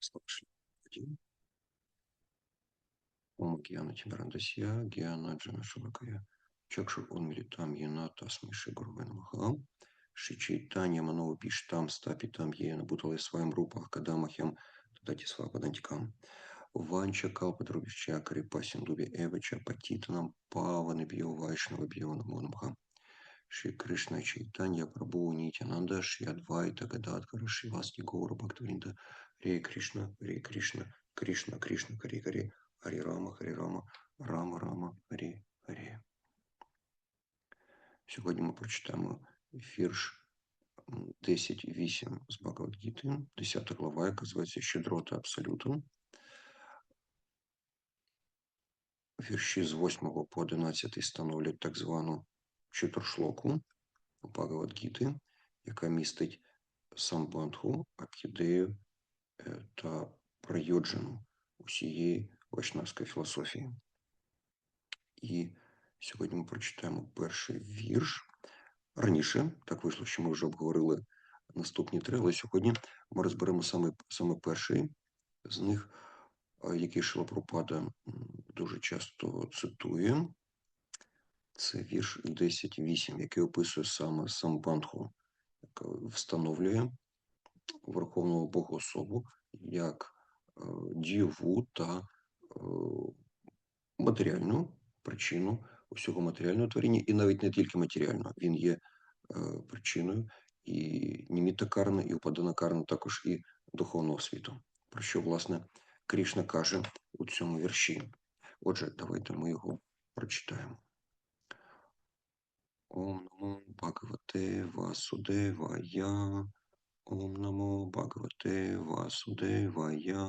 слышали. Один. Ум Гьяна Тимирандасия, Гьяна Джана Шабакая. Чакшу Унмири Там Яната Смиши Гурвен Махам. Шичитанья Манова Пиштам Стапи Там Ена Бутала Своим Рупах а Кадамахем Тадати Свападантикам. Ванча Калпа Друбища Крипа Синдуби Эвача Патитанам Паваны Бьё Вайшнава Бьё Намонамхам. Ши Кришна Чайтанья Прабу Нитянанда Шри Адвайта Гададхара Шри Васти Гора Бхактавринда Ре Кришна Ре Кришна Кришна Кришна Хари Хари Хари Рама Хари Рама Рама Рама Хари Хари. Сьогодні ми прочитаємо вірш м, 10.8 з Бхагавадгіти, 10 глава, яка називається Щедрота Абсолютом. Вірші з 8 по 11 становлять так звану чотиршлоку Бхагавадгіти, яка містить самбандху, акідею е, та прайоджану усієї вайшнавської філософії. І сьогодні ми прочитаємо перший вірш. Раніше так вийшло, що ми вже обговорили наступні три, але сьогодні ми розберемо саме, саме перший з них, який Шилапропада дуже часто цитує. Це вірш 10.8, який описує саме самбандху, яка встановлює Верховного Богоособу як е, дієву та е, матеріальну причину усього матеріального творіння, і навіть не тільки матеріального. Він є е, причиною і німітакарна, і упаданакарна, також і духовного світу. Про що, власне, Крішна каже у цьому вірші. Отже, давайте ми його прочитаємо. Ом Бхагавате Васудевая. Ом намо Бхагавате Васудевая.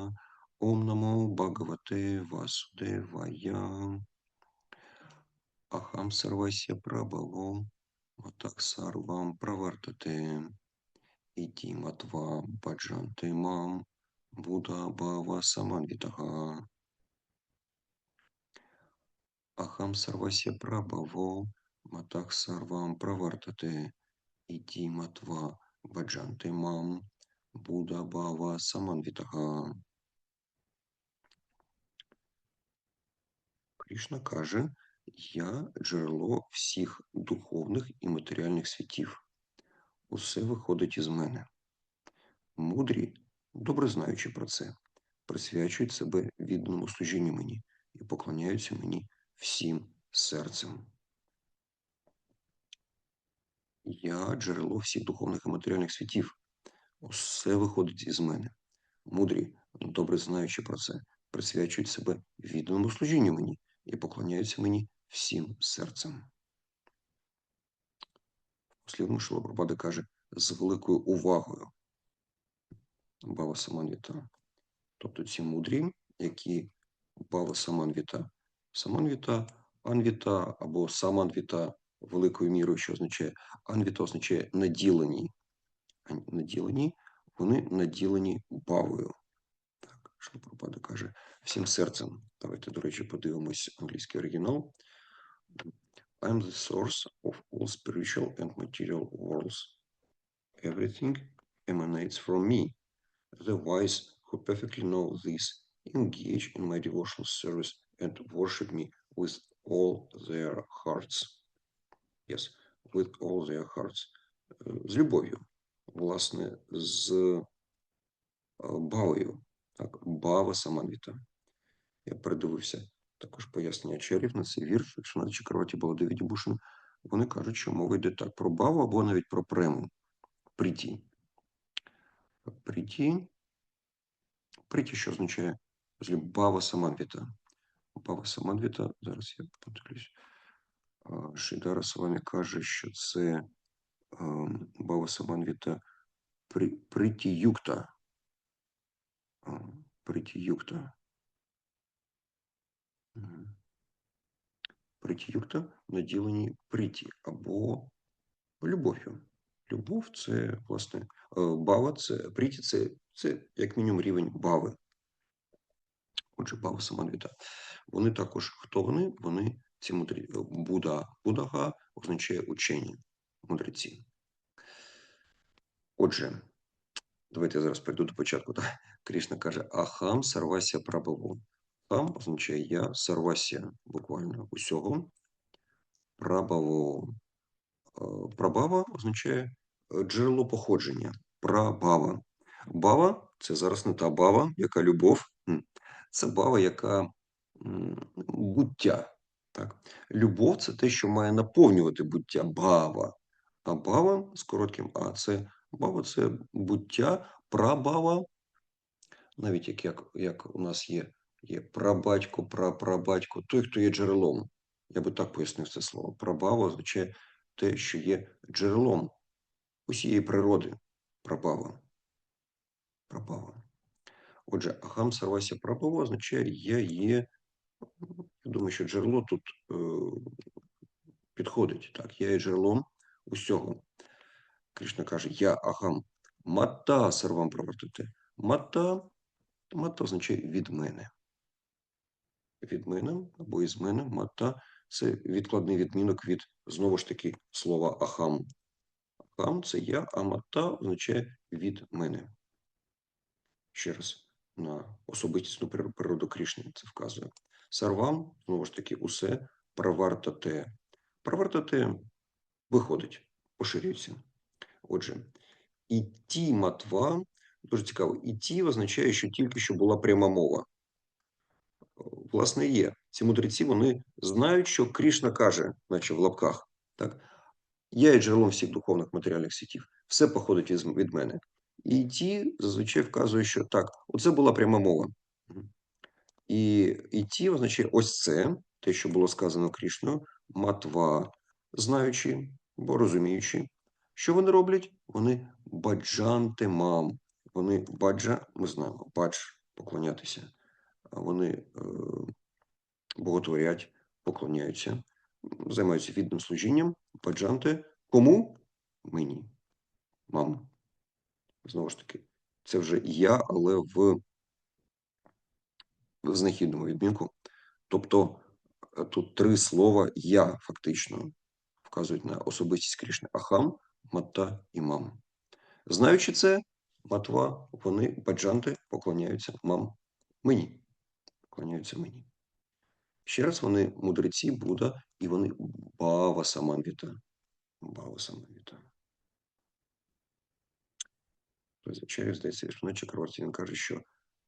Ом намо Бхагавате Васудевая. Ахам сарвася прабхаво. Матак сарвам правартате. Іті матва баджанте мам. Буда бава саманвітага. Ахам сарвася прабхаво. Матах сарвам правартате. Іті матва баджанте мам. Буда бава саманвітага. Кришна каже, я джерело всіх духовних і матеріальних світів. Усе виходить із мене. Мудрі, добре знаючи про це, присвячують себе відданому служінню мені і поклоняються мені всім серцем. Я джерело всіх духовних і матеріальних світів. Усе виходить із мене. Мудрі, добре знаючи про це, присвячують себе відданому служінню мені і поклоняються мені всім серцем. Послідно Шилапрапада каже з великою увагою. Бава Саманвіта. Тобто ці мудрі, які Бава Саманвіта. Саманвіта, Анвіта або Саманвіта великою мірою, що означає Анвіта означає наділені. Наділені, вони наділені бавою. Так, Шилапрапада каже всім серцем. Давайте, до речі, подивимось англійський оригінал. I am the source of all spiritual and material worlds. Everything emanates from me. The wise who perfectly know this engage in my devotional service and worship me with all their hearts. Yes, with all their hearts. Е, З любов'ю, власне, з бавою. Так, бава саманвіта. Я передивився також пояснення черів на цей вірш, якщо на Чакраваті Баладевіді Бушин, вони кажуть, що мова йде так про баву або навіть про прему. Пріті. Пріті. Пріті, що означає бава саманвіта. Бава саманвіта, зараз я подивлюсь. Шидара вами каже, що це ем, бава саманвіта при, приті юкта. А, Приті юкта. Приті юкта наділені приті або любов'ю. Любов це, власне, е, бава, це приті, це, це як мінімум рівень бави. Отже, бава саманвіта. Вони також, хто вони? Вони ці мудрі. Буда, Будага означає учені, мудреці. Отже, Давайте я зараз перейду до початку. Так? Кришна каже: Ахам сарвася прабhavу. Хам означає я, сарвася буквально усього. Прабhavу. Е, Прабава означає е, джерело походження. Прабава. Бава це зараз не та бава, яка любов. Це бава, яка буття. Так? Любов це те, що має наповнювати буття. Бава. А бава з коротким А це бава це буття, прабава. Навіть як, як, як у нас є, є прабатько, прапрабатько, той, хто є джерелом. Я би так пояснив це слово. Прабава означає те, що є джерелом усієї природи. Прабава. Прабава. Отже, Ахам Сарвася Прабава означає я є. Я думаю, що джерело тут е, підходить. Так, я є джерелом усього. Кришна каже: Я Ахам Мата сарвам правартити. Мата, мата означає від мене. Від мене або із мене. Мата це відкладний відмінок від знову ж таки слова Ахам. Ахам це я, а мата означає від мене. Ще раз на особистісну природу Крішни це вказує. Сарвам, знову ж таки, усе правартате. Правартате виходить, поширюється. Отже, і ті матва, дуже цікаво, і ті означає, що тільки що була пряма мова. Власне, є. Ці мудреці вони знають, що Крішна каже, наче в лапках, так? Я є джерелом всіх духовних матеріальних світів. Все походить від мене. І ті зазвичай вказують, що так, оце була пряма мова. І, і ті означає ось це, те, що було сказано Крішною, матва, знаючи, бо розуміючи, що вони роблять? Вони баджанте мам. Вони баджа, ми знаємо, бадж поклонятися. Вони е, боготворять, поклоняються, займаються відним служінням, баджанте. Кому? Мені. Мам. Знову ж таки, це вже я, але в знахідному відмінку. Тобто е, тут три слова я фактично вказують на особистість Крішни. Ахам, Мата і мам. Знаючи це, матва, вони баджанти поклоняються мам мені. Поклоняються мені. Ще раз вони мудреці Будда, і вони бава саманвіта. Бава саманвіта. Звичайно, здається, Вишна Чакраварті, він каже, що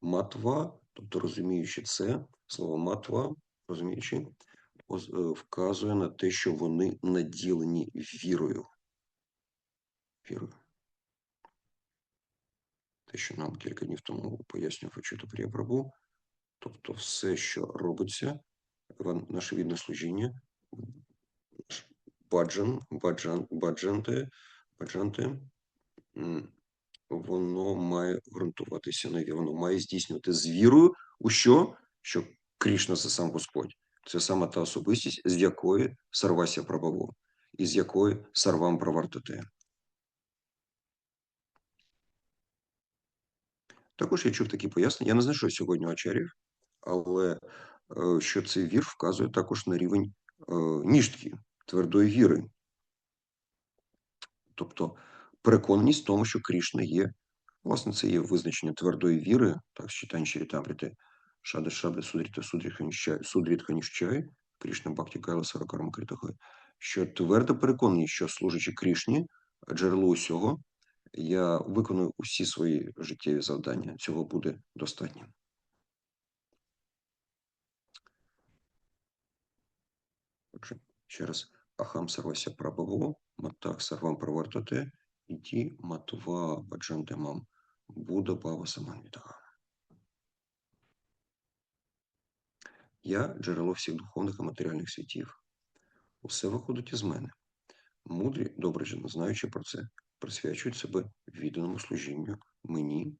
матва, тобто розуміючи це, слово матва, розуміючи, е, вказує на те, що вони наділені вірою. Вірою. Те, що нам кілька днів тому пояснював Ачута Прія тобто все, що робиться, наше відне служіння, баджан, баджан, баджанте, баджанте, воно має ґрунтуватися на вірі, воно має здійснювати з вірою у що? Що Крішна це сам Господь. Це саме та особистість, з якої сарвася прабаво, і з якої сарвам правартате. Також я чув такі пояснення. Я не знайшов сьогодні ачарів, але е, що цей вір вказує також на рівень е, ніжки, твердої віри. Тобто переконаність в тому, що Крішна є. Власне, це є визначення твердої віри, так, читань Чарітамріти, Шада Шабда Судріта Судрітха Ніщай, Крішна Бхакті Кайла Саракарам Критахой, що твердо переконані, що служачи Крішні, джерело усього, я виконую усі свої життєві завдання. Цього буде достатньо. Отже, ще раз. Ахам сарвася прабаво, матах сарвам правартате, іті матва баджантемам, Буда Бава Саманвітага. Я джерело всіх духовних і матеріальних світів. Усе виходить із мене. Мудрі, добре знаючи про це, присвячують себе відданому служінню мені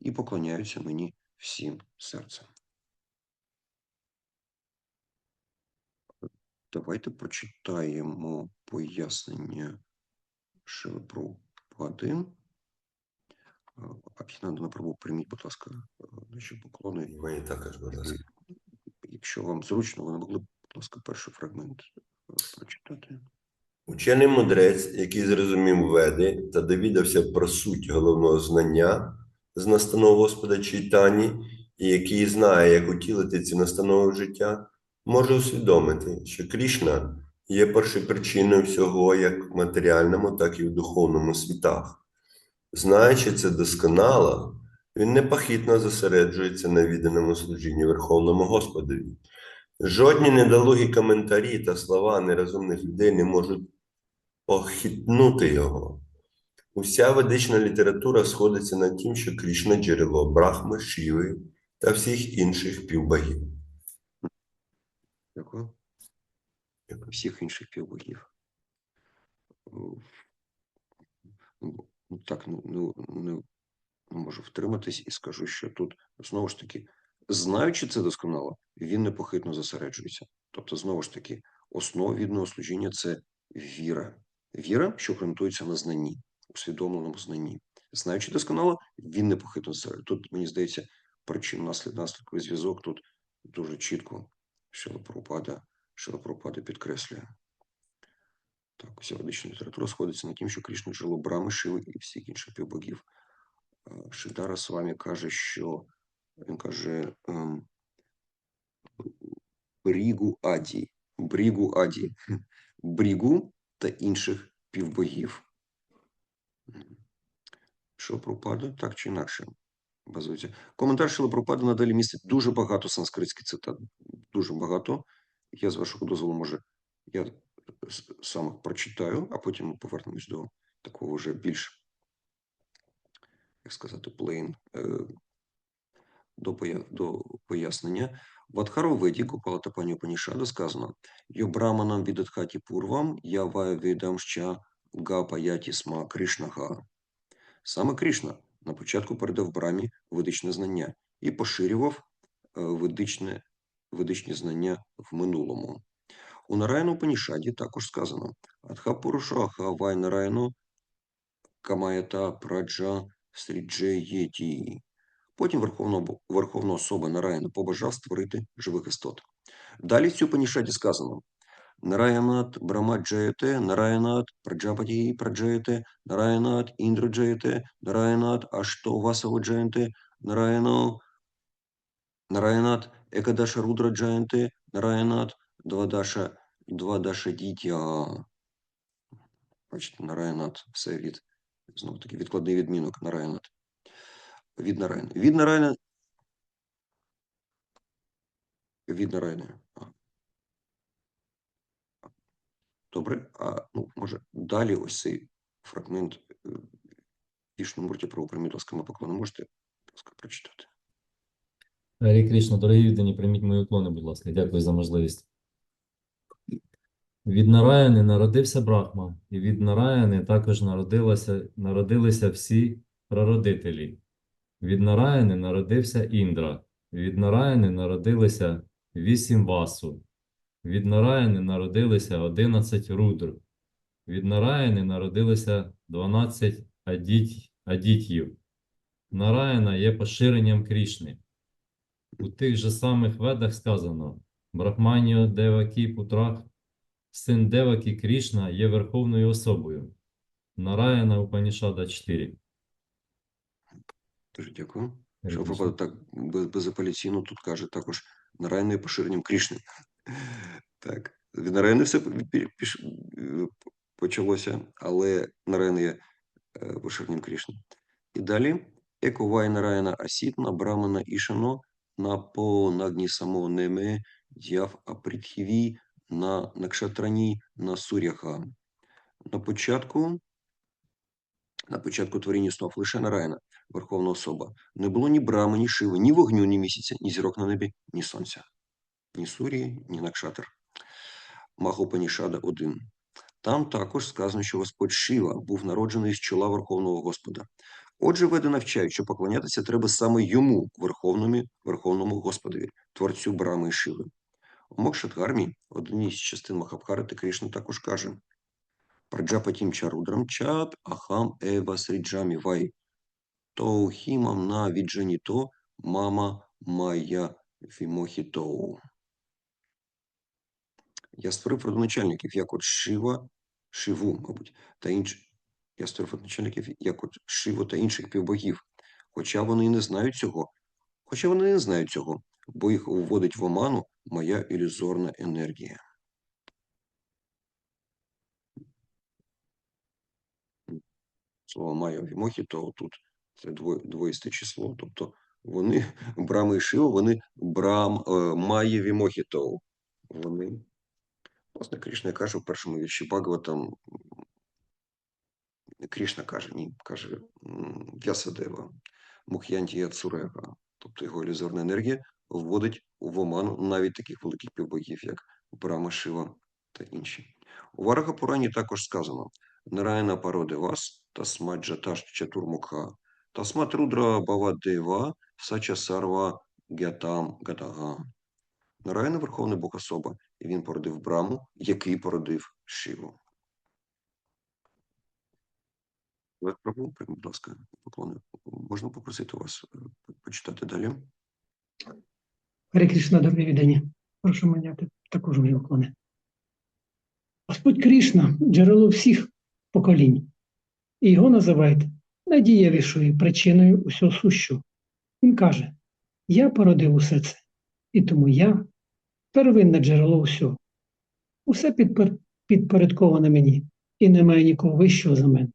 і поклоняються мені всім серцем. Давайте прочитаємо пояснення Шилапрупади. Абхінандана Прабу, прийміть, будь ласка, наші поклони. Мені також, будь ласка. Якщо вам зручно, ви могли б, будь ласка, перший фрагмент е, прочитати. Учений мудрець, який зрозумів веди та довідався про суть головного знання з настанов Господа Чайтані, і який знає, як утілити ці настанови в життя, може усвідомити, що Крішна є першопричиною всього як в матеріальному, так і в духовному світах. Знаючи це досконало, він непохитно зосереджується на відданому служінні Верховному Господові. Жодні недолугі коментарі та слова нерозумних людей не можуть похитнути його. Уся ведична література сходиться на тім, що Крішна джерело Брахми, Шіви та всіх інших півбогів. Дякую. Дякую. Всіх інших півбогів. Ну, ну, Так, ну, ну, не можу втриматись і скажу, що тут знову ж таки, знаючи це досконало, він непохитно зосереджується. Тобто, знову ж таки, основа відного служіння це віра. Віра, що ґрунтується на знанні, усвідомленому знанні. Знаючи досконало, він непохитно зосереджується. Тут, мені здається, причин наслід наслідковий зв'язок тут дуже чітко Шилапропада, Шилапропада підкреслює. Так, ведична література сходиться на тім, що Крішна жило Брами, Шиви і всіх інших півбогів. Е, Шидара з вами каже, що він каже ем, Брігу Аді, Брігу Аді, Брігу та інших півбогів. Шилапропада, так чи інакше, базується. Коментар Шилапропада надалі містить дуже багато санскритських цитат. Дуже багато. Я з вашого дозволу, може, я с- сам прочитаю, а потім ми повернемось до такого вже більш, як сказати, е, до, до пояснення. В Адхароведі Гопала Пані Панішада сказано «Йо браманам відатхаті пурвам, я ваю відамща га паяті сма Кришнага». Саме Кришна на початку передав Брамі ведичне знання і поширював е, ведичне, ведичні знання в минулому. У Нараяну Панішаді також сказано Адха Пуруша Аха Камаята Праджа Срідже Єті. Потім Верховна, Верховна особа Нараяна побажав створити живих істот. Далі в цю Панішаді сказано Нараянат Брамаджаяте, Нараянат Праджапаті Праджаяте, Нараянат Індраджаяте, Нараянат Аштовасаваджаянте, Нараяно Нараянат Екадаша Рудраджаянте, Нараянат Двадаша Двадаша Дітя. Бачите, Нараянат, все від, знову таки, відкладний відмінок Нараянат. Від Нараяна. Від Нараяна. Від Нараяна. Добре, а ну, може, далі ось цей фрагмент е, Вішнумурті про Промітовському поклону можете, прочитати. Гарі Кришна, дорогі віддані, прийміть мої уклони, будь ласка. Дякую за можливість. Від Нараяни народився Брахма, і від Нараяни також народилася, народилися всі прародителі. Від Нараяни народився Індра, від Нараяни народилися вісім васу, від Нараяни народилися одинадцять рудр, від Нараяни народилися дванадцять адіть, адітів. Нараяна є поширенням Крішни. У тих же самих ведах сказано Брахманіо Девакі Путрах, син Девакі Крішна є верховною особою. Нараяна Упанішада 4. Дуже дякую. Що Кришна. так безапеляційно тут каже також Нараяна поширенням Крішни. Так, від Нараяни все е, почалося, але Нараяна є е, поширенням Крішни. І далі Ековай Нараяна Асітна, Брамана Ішано, на по нагні само неме, дяв апритхіві, на накшатрані, на суряха. На початку, на початку творіння снов лише Нараяна, Верховна особа. Не було ні брами, ні шиви, ні вогню, ні місяця, ні зірок на небі, ні сонця, ні сурії, ні накшатр. Махопанішада 1. Там також сказано, що Господь Шива був народжений з чола Верховного Господа. Отже, веди навчають, що поклонятися треба саме йому, Верховному, Верховному Господові, творцю Брами і Шиви. Мокшатгармі, одній з частин Махабхарати, Кришна також каже Праджапатім чарудрам чат ахам ева сріджамі вай тоухімам на віджаніто мама майя вімохітоу. Я створив родоначальників, як от Шива, Шиву, мабуть, та інших ястрефотначальників, як от Шиву та інших півбогів. Хоча вони і не знають цього. Хоча вони не знають цього, бо їх вводить в оману моя ілюзорна енергія. Слово маю вімохі, то тут це двоїсте число. Тобто вони, Брама і Шива, вони брам, е, має вімохітоу. Вони, власне, Кришна каже в першому вірші Бхагаватам, Кришна каже, ні, каже В'ясадева, Мух'янтія Цурега, тобто його ілюзорна енергія вводить в оману навіть таких великих півбогів, як Брама, Шива та інші. У Вараха Пурані також сказано Нараяна пароде вас, тасмат джаташ чатурмукха, тасмат рудра бавадева, сача сарва гятам гадага. Нараяна – Верховний Бог особа, і він породив Браму, який породив Шиву. Олег будь ласка. Можна попросити вас е, почитати далі? Кришна, добрий відання. Прошу маняти також мої уклони. Господь Кришна – джерело всіх поколінь, і його називають найдієвішою причиною усього сущого. Він каже: Я породив усе це, і тому я первинне джерело усього. Усе підпорядковане мені, і немає нікого вищого за мене.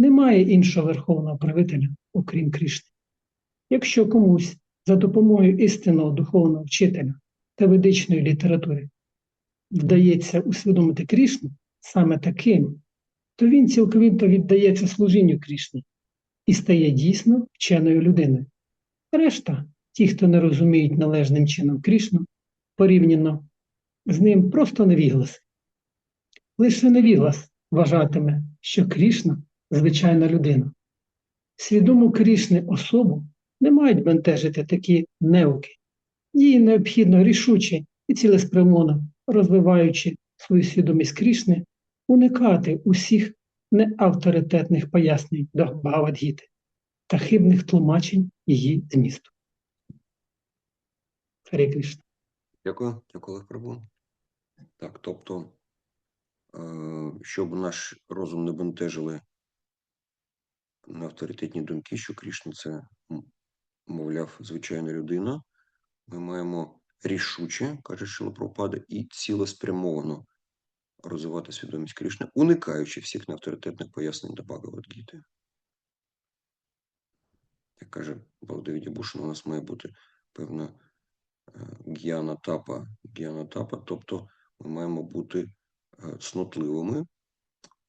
Немає іншого верховного правителя, окрім Кришни. Якщо комусь за допомогою істинного духовного вчителя та ведичної літератури вдається усвідомити Кришну саме таким, то він цілковито віддається служінню Кришні і стає дійсно вченою людиною. Решта, ті, хто не розуміють належним чином Кришну, порівняно з ним просто невігласи. Лише невіглас вважатиме, що Кришна звичайна людина. Свідому Кришни особу не мають бентежити такі неуки. Їй необхідно рішуче і цілеспрямовано, розвиваючи свою свідомість Крішни, уникати усіх неавторитетних пояснень до Бхагавадгіти та хибних тлумачень її змісту. Харі Кришна. Дякую, дякую, Олег Прабу. Так, тобто, е, щоб наш розум не бентежили авторитетні думки, що Кришна це, мовляв, звичайна людина, ми маємо рішуче, каже Шила Прабхупада, і цілеспрямовано розвивати свідомість Кришни, уникаючи всіх неавторитетних пояснень до Бхагавадгіти. Як каже Балдевіді Бушин, у нас має бути певна е, гьяна тапа, гьяна тапа, тобто ми маємо бути е, цнотливими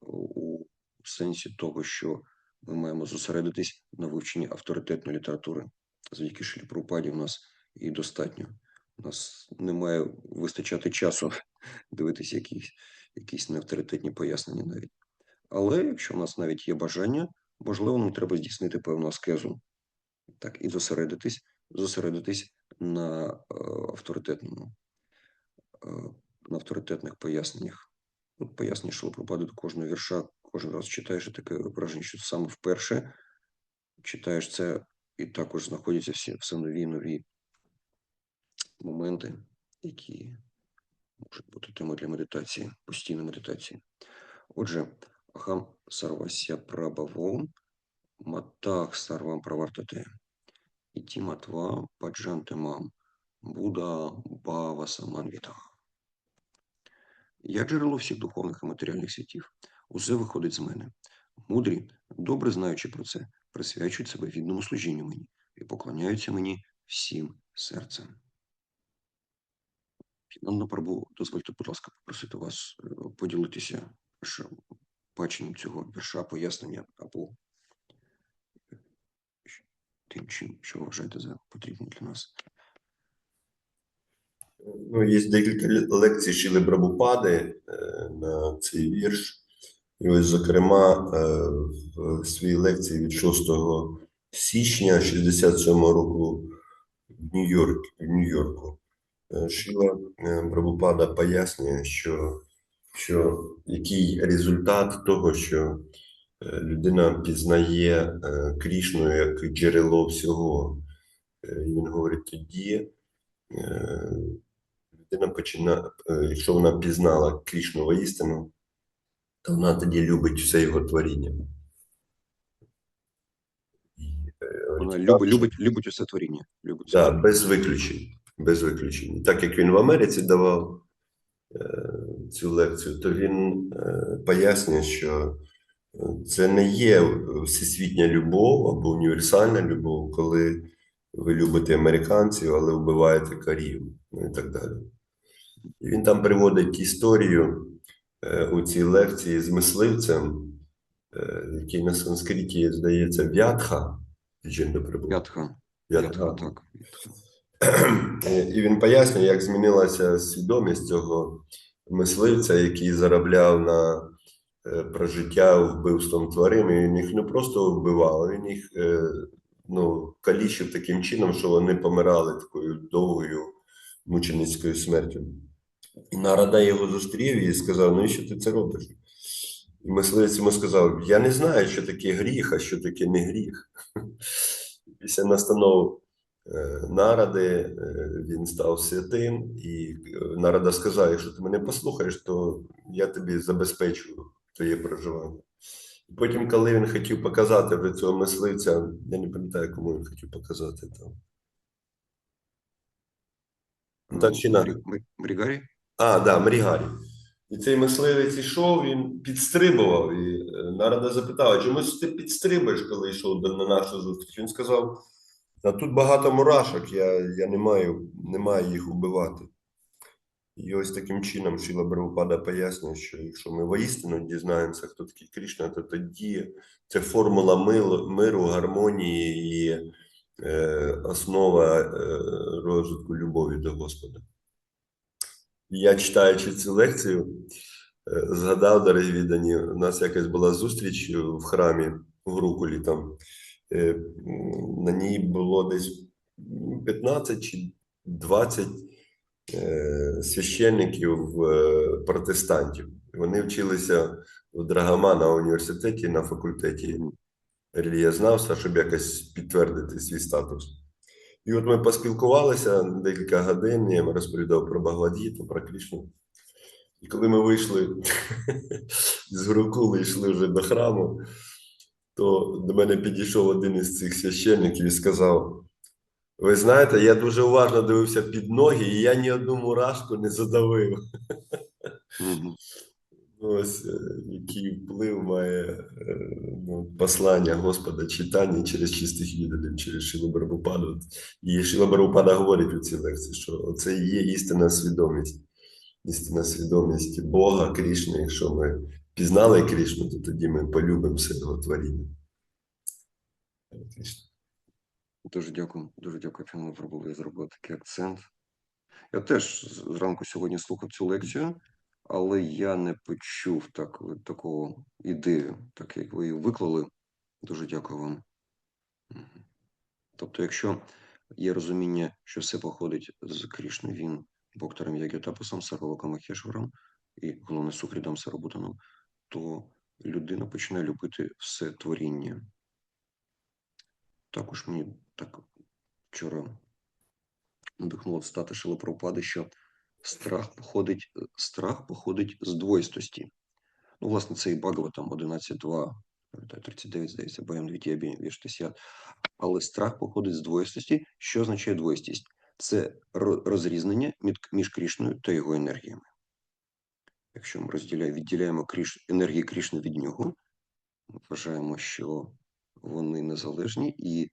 у сенсі того, що ми маємо зосередитись на вивченні авторитетної літератури. Завдяки Шилі Прабхупаді у нас і достатньо. У нас не має вистачати часу дивитися якісь, якісь неавторитетні пояснення навіть. Але якщо у нас навіть є бажання, можливо, нам треба здійснити певну аскезу. Так, і зосередитись, зосередитись на е, авторитетному, е, на авторитетних поясненнях. От пояснення Шилопропади до кожного вірша, кожен раз читаєш таке враження, що саме вперше читаєш це, і також знаходяться всі все нові нові моменти, які можуть бути темою для медитації, постійної медитації. Отже, ахам сарвася прабаво, матах сарвам правартате. Іті матва паджанте мам, Буда бава саманвітах. Я джерело всіх духовних і матеріальних світів. Усе виходить з мене. Мудрі, добре знаючи про це, присвячують себе відному служінню мені і поклоняються мені всім серцем. Анна Прабу, дозвольте, будь ласка, попросити вас е, поділитися баченням цього вірша, пояснення або тим, чим, що вважаєте за потрібне для нас. Ну, є декілька ле- лекцій Шіли Брабупади е, на цей вірш. І ось, зокрема, е, в своїй лекції від 6 січня 67-го року в Нью-Йорк, в Нью-Йорку е, Шіла е, Брабупада пояснює, що, що який результат того, що людина пізнає Крішну як джерело всього. І він говорить тоді. людина починає, якщо вона пізнала Крішну істину, то вона тоді любить все його творіння. Е, Вона цікаво, любить, любить, любить усе творіння. Любить усе Да, без виключень. Без виключень. Так як він в Америці давав е, цю лекцію, то він е, пояснює, що е, це не є всесвітня любов або універсальна любов, коли ви любите американців, але вбиваєте корів, ну і так далі. І він там приводить історію у цій лекції з мисливцем, е, який на санскриті здається Вятха, Джинда прибув. Ятха. Вятха. Так. І він пояснює, як змінилася свідомість цього мисливця, який заробляв на е, прожиття вбивством тварин. І він їх не просто вбивав, він їх е, ну, калічив таким чином, що вони помирали такою довгою мученицькою смертю. І Нарада його зустрів і сказав: ну і що ти це робиш? І мисливець йому сказав: Я не знаю, що таке гріх, а що таке не гріх. Після настанов е, наради е, він став святим, і е, нарада сказав: якщо ти мене послухаєш, то я тобі забезпечу твоє проживання. І потім, коли він хотів показати вже цього мисливця, я не пам'ятаю, кому він хотів показати там. Так чи інакше. А, да, Мрігарі. І цей мисливець йшов, він підстрибував. І е, нарада запитала, чому ти підстрибуєш, коли йшов на нашу зустріч? Він сказав: а тут багато мурашок, я, я не, маю, не маю їх вбивати. І ось таким чином Шіла Барупада пояснює, що якщо ми воістину дізнаємося, хто такий Кришна, то тоді це формула миру, гармонії і е, основа е, розвитку любові до Господа. Я читаючи цю лекцію, е, згадав, дорогі віддані, у нас якась була зустріч в храмі в Рукулі там. Е, На ній було десь 15 чи 20 е, священників е, протестантів. Вони вчилися в Драгомана університеті на факультеті релігієзнавства, щоб якось підтвердити свій статус. І от ми поспілкувалися декілька годин, я розповідав про Багладгіту, про Крішну. І коли ми вийшли з Гурукули, йшли вже до храму, то до мене підійшов один із цих священників і сказав: Ви знаєте, я дуже уважно дивився під ноги, і я ні одну мурашку не задавив. Ось е, який вплив має е, ну, послання Господа читання через чистих віддалів, через Барбупаду. І Шила Барбупада говорить у цій лекції, що це є істинна свідомість. Істинна свідомість Бога, Крішни. Якщо ми пізнали Крішну, то тоді ми полюбимо все його творіння. Дуже дякую, дуже дякую, пане Пробул. Я зробив такий акцент. Я теж зранку сьогодні слухав цю лекцію, але я не почув так, такого ідею, так як ви її виклали. Дуже дякую вам. Тобто, якщо є розуміння, що все походить з Крішни, він Боктором Ягютапусом, Сарвалоком Махешваром і головне Сукрідом Сарабутаном, то людина починає любити все творіння. Також мені так вчора надихнуло стати Шилопропади, що страх походить, страх походить з двойстості. Ну, власне, це і Багаватам 11.2, пам'ятаю, 39, здається, Двітєбі Віштесят. Але страх походить з двойстості. Що означає двойстість? Це розрізнення між Крішною та його енергіями. Якщо ми розділяємо, відділяємо Кріш, енергії Крішни від нього, ми вважаємо, що вони незалежні, і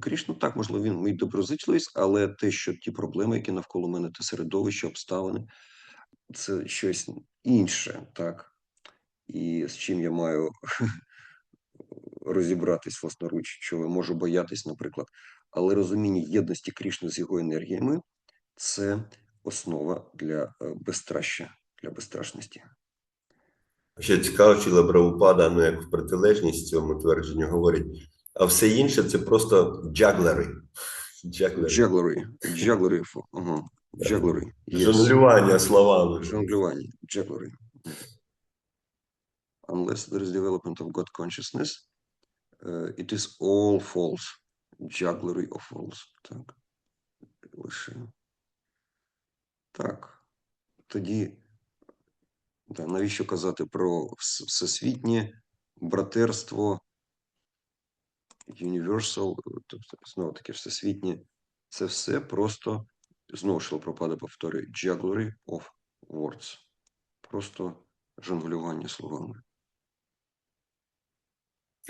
Крішна так, можливо, він мій доброзичливість, але те, що ті проблеми, які навколо мене, те середовище, обставини, це щось інше, так. І з чим я маю розібратись власноруч, що можу боятись, наприклад. Але розуміння єдності Крішни з його енергіями це основа для е, безстраща, для безстрашності. Ще цікаво, Шіла Прабхупада, ну як в протилежність цьому твердженню говорить, а все інше це просто джаглери. Джаглери. Джаглери, джаглери, ага, джаглери. Жонглювання словами. Жонглювання, джаглери. Unless there is development of God consciousness, uh, it is all false. Jugglery of false. Так. Лише. Так. Тоді Да, навіщо казати про всесвітнє братерство, universal, тобто знову таки всесвітнє, це все просто знову ж Пропада повторює jugglery of words. Просто жонглювання словами.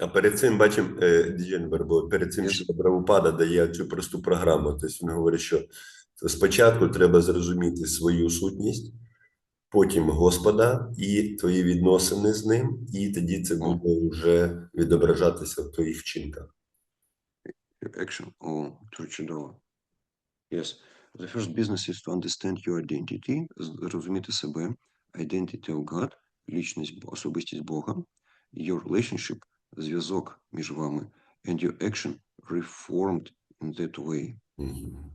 А перед цим бачимо, е, Дієн Барбо, перед цим Yes. ще Прабхупада дає цю просту програму. Тобто він говорить, що спочатку треба зрозуміти свою сутність, потім Господа і твої відносини з ним, і тоді це буде вже відображатися в твоїх вчинках. Action. О, дуже чудово. Yes. The first business is to understand your identity, зрозуміти себе, identity of God, лічність, особистість Бога, your relationship, зв'язок між вами, and your action reformed in that way. Мгм.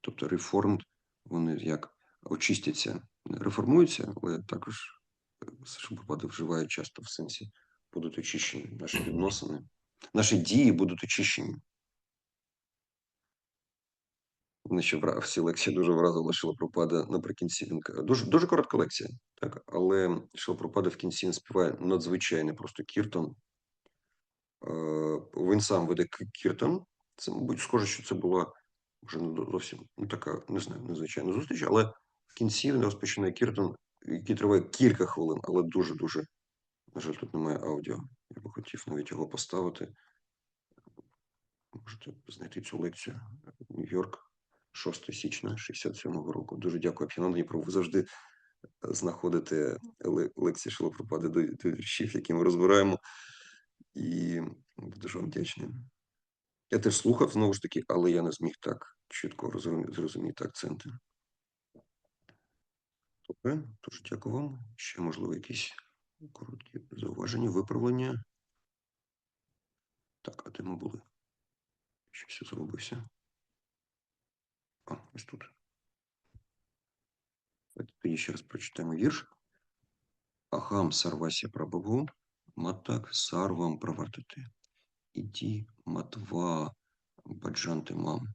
Тобто reformed, вони як очистяться, реформуються, але також Шабапада вживає часто в сенсі будуть очищені наші відносини, наші дії будуть очищені. Мене ще всі лекції дуже вразила Шилапропада наприкінці. Він дуже, дуже коротка лекція, так, але Шилапропада в кінці він співає надзвичайний просто кіртон. Е, Він сам веде кіртон. Це, мабуть, схоже, що це була вже не зовсім ну, така, не знаю, незвичайна зустріч, але в кінці він розпочинає кіртон, який триває кілька хвилин, але дуже-дуже. На жаль, тут немає аудіо. Я би хотів навіть його поставити. Можете знайти цю лекцію. Нью-Йорк, 6 січня 67-го року. Дуже дякую, П'яна Дніпро. Ви завжди е, знаходите ле- лекції Шилопропади до віршів, які ми розбираємо. І дуже вам вдячний. Я теж слухав знову ж таки, але я не зміг так чітко зрозуміти акценти. Добре, дуже дякую вам. Ще, можливо, якісь короткі зауваження, виправлення. Так, а де ми були? Щось зробився. А, ось тут. Тоді ще раз прочитаємо вірш. Ахам сарвася прабху, матак сарвам правартати. Іді матва баджанти мам,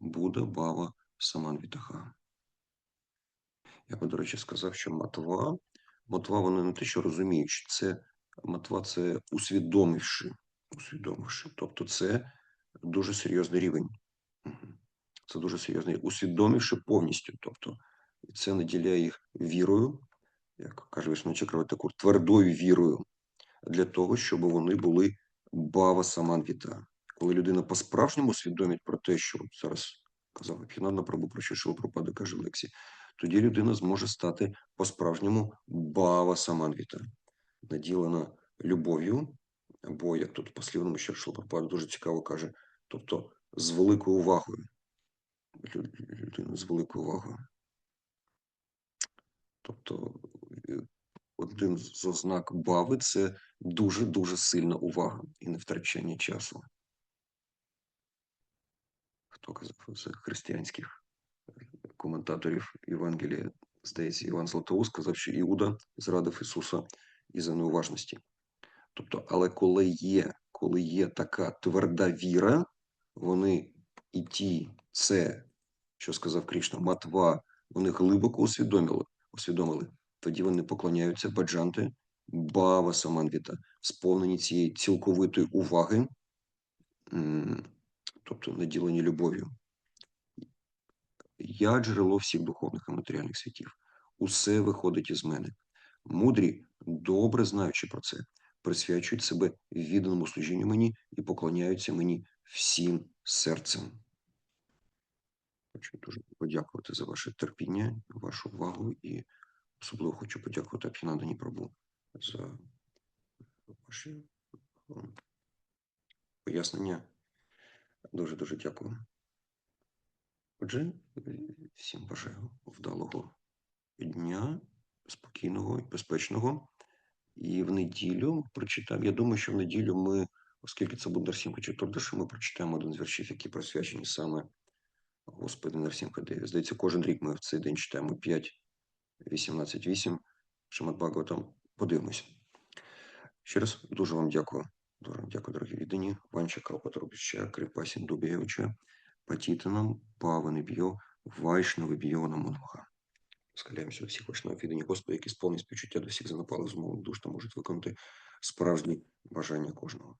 Буда бава саманвітаха. Я би, до речі, сказав, що матва, матва вони не те, що розуміючи, це матва це усвідомивши, усвідомивши. Тобто це дуже серйозний рівень. Це дуже серйозний, усвідомивши повністю. Тобто, це наділяє їх вірою, як каже Вишнуча таку твердою вірою, для того, щоб вони були бава саманвіта. Коли людина по-справжньому свідомить про те, що зараз казав Пінадна Прабу, про що Шилапропада каже в лекції, тоді людина зможе стати по-справжньому бава саманвіта, наділена любов'ю, або як тут послівному ще Шилапропада дуже цікаво каже, тобто з великою увагою. Людина з великою увагою. Тобто е, один з ознак бави це дуже-дуже сильна увага і не втрачання часу. Хто казав з християнських коментаторів Євангелія, здається, Іван Златоуст сказав, що Іуда зрадив Ісуса із-за неуважності. Тобто, але коли є, коли є така тверда віра, вони і ті, це, що сказав Кришна, матва, вони глибоко усвідомили, усвідомили. Тоді вони поклоняються баджанти, бава саманвіта, сповнені цієї цілковитої уваги, тобто наділені любов'ю. Я джерело всіх духовних і матеріальних світів. Усе виходить із мене. Мудрі, добре знаючи про це, присвячують себе відданому служінню мені і поклоняються мені всім серцем. Хочу дуже подякувати за ваше терпіння, вашу увагу і особливо хочу подякувати Абхінандані Прабу за ваші ем, пояснення. Дуже-дуже дякую. Отже, всім бажаю вдалого дня, спокійного і безпечного. І в неділю прочитаємо. Я думаю, що в неділю ми, оскільки це буде Нарсімха Чатурдаші, ми прочитаємо один з віршів, які присвячені саме Господи Нарсімха Деві. Здається, кожен рік ми в цей день читаємо 5, 18, 8, Шамат. Подивимося. Ще раз дуже вам дякую. Дуже вам дякую, дорогі віддані. Ванча Калпатрубіща, Крипа Сіндубєвича, Патітанам, Павани Бьо, Вайшнави Бьо Намонха. Схиляємося до всіх вишневих віддані Господи, які сповнені співчуття до всіх занапалих змов душ та можуть виконати справжні бажання кожного.